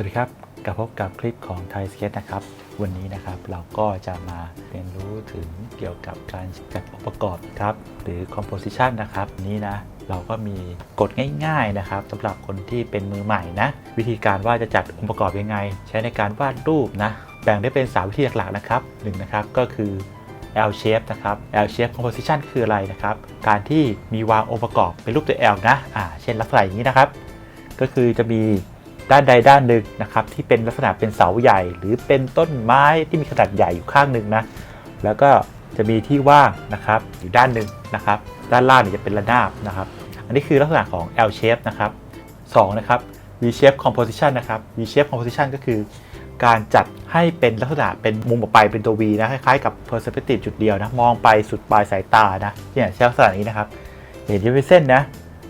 วัสดีครับกลับพบกับคลิปของไทยสเก็ตนะครับ วันนี้นะครับเราก็จะมาเรียนรู้ถึงเกี่ยวกับการจัดองค์ประกอบครับ หรือ composition นะครับ นี้นะ เราก็มีกฎง่าย ๆนะครับสำหรับคนที่เป็นมือใหม่นะ วิธีการว่าจะจัดองค์ประกอบยังไง ใช้ในการวาดรูปนะ แบ่งได้เป็น 3 วิธีหลักๆนะครับหนึ่งนะครับก็คือ L shape นะครับ L shape composition คืออะไรนะครับ การที่มีวางองค์ประกอบเป็นรูปตัว L นะอ่าเช่นลักษณะอย่างนี้นะครับ ก็คือจะมี ด้านใดด้านหนึ่งนะครับที่เป็นลักษณะเป็นเสาใหญ่ หรือเป็นต้นไม้ที่มีขนาดใหญ่อยู่ข้างหนึ่งนะแล้วก็จะมีที่ว่างนะครับอยู่ด้านหนึ่งนะครับด้านล่างเนี่ยจะเป็นระนาบนะครับ อันนี้คือลักษณะของ L shape นะครับ2นะครับ V shape composition นะครับ V shape composition ก็คือ การจัดให้เป็นลักษณะเป็นมุมออกไปเป็นตัว V นะคล้ายๆกับ perspective จุดเดียวนะมองไปสุดปลายสายตานะเนี่ยใช้ลักษณะนี้นะครับเห็นที่เป็นเส้นนะ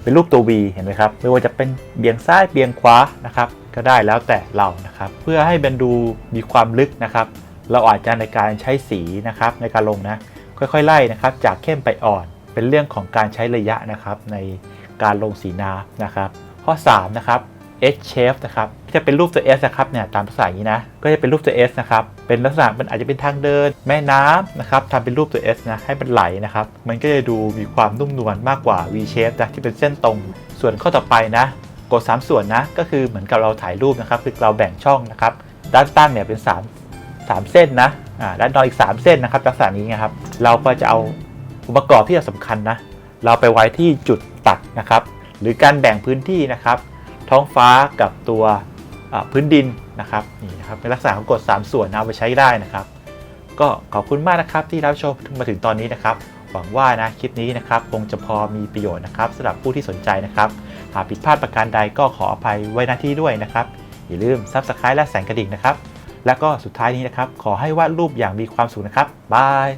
เป็นรูปตัว V เห็นไหมครับ ไม่ว่าจะเป็นเบี่ยงซ้ายเบี่ยงขวานะครับ ก็ได้แล้วแต่เรานะครับ เพื่อให้มันดูมีความลึกนะครับ เราอาจจะในการใช้สีนะครับในการลงนะ ค่อยๆ ไล่นะครับ จากเข้มไปอ่อน เป็นเรื่องของการใช้ระยะนะครับในการลงสีน้ำนะครับ ข้อ3นะครับ H shape นะครับจะเป็นรูปตัว S นะครับเนี่ยตามภาษาอย่างนี้นะก็จะเป็นรูปตัว S นะครับเป็นลักษณะมันอาจจะเป็นทางเดิน แม่น้ำนะครับทำเป็นรูปตัว S นะให้มันไหลนะครับมันก็จะดูมีความนุ่มนวลมากกว่า V shape นะที่เป็นเส้นตรง ส่วนข้อต่อไปนะกด 3 ส่วนนะก็คือเหมือนกับเราถ่ายรูปนะครับคือเราแบ่งช่องนะครับด้านตั้งเนี่ยเป็น 3 3 เส้นนะอ่าด้านนอกอีก 3 เส้นนะครับลักษณะนี้นะครับเราก็จะเอาองค์ประกอบที่สำคัญนะเราไปไว้ที่จุดตัดนะครับหรือการแบ่งพื้นที่นะครับ ท้องฟ้ากับตัวพื้นดินนะครับนี่นะครับเป็นลักษณะของกฎ3 ส่วนนะเอาไปใช้ได้นะครับ ก็ขอบคุณมากนะครับที่รับชมมาถึงตอนนี้นะครับ หวังว่านะคลิปนี้นะครับคงจะพอมีประโยชน์นะครับสำหรับผู้ที่สนใจนะครับหากผิดพลาดประการใดก็ขออภัยไว้หน้าที่ด้วยนะครับ อย่าลืม Subscribe และแสงกระดิ่งนะครับ และก็สุดท้ายนี้นะครับ ขอให้วาดรูปอย่างมีความสุขนะครับบาย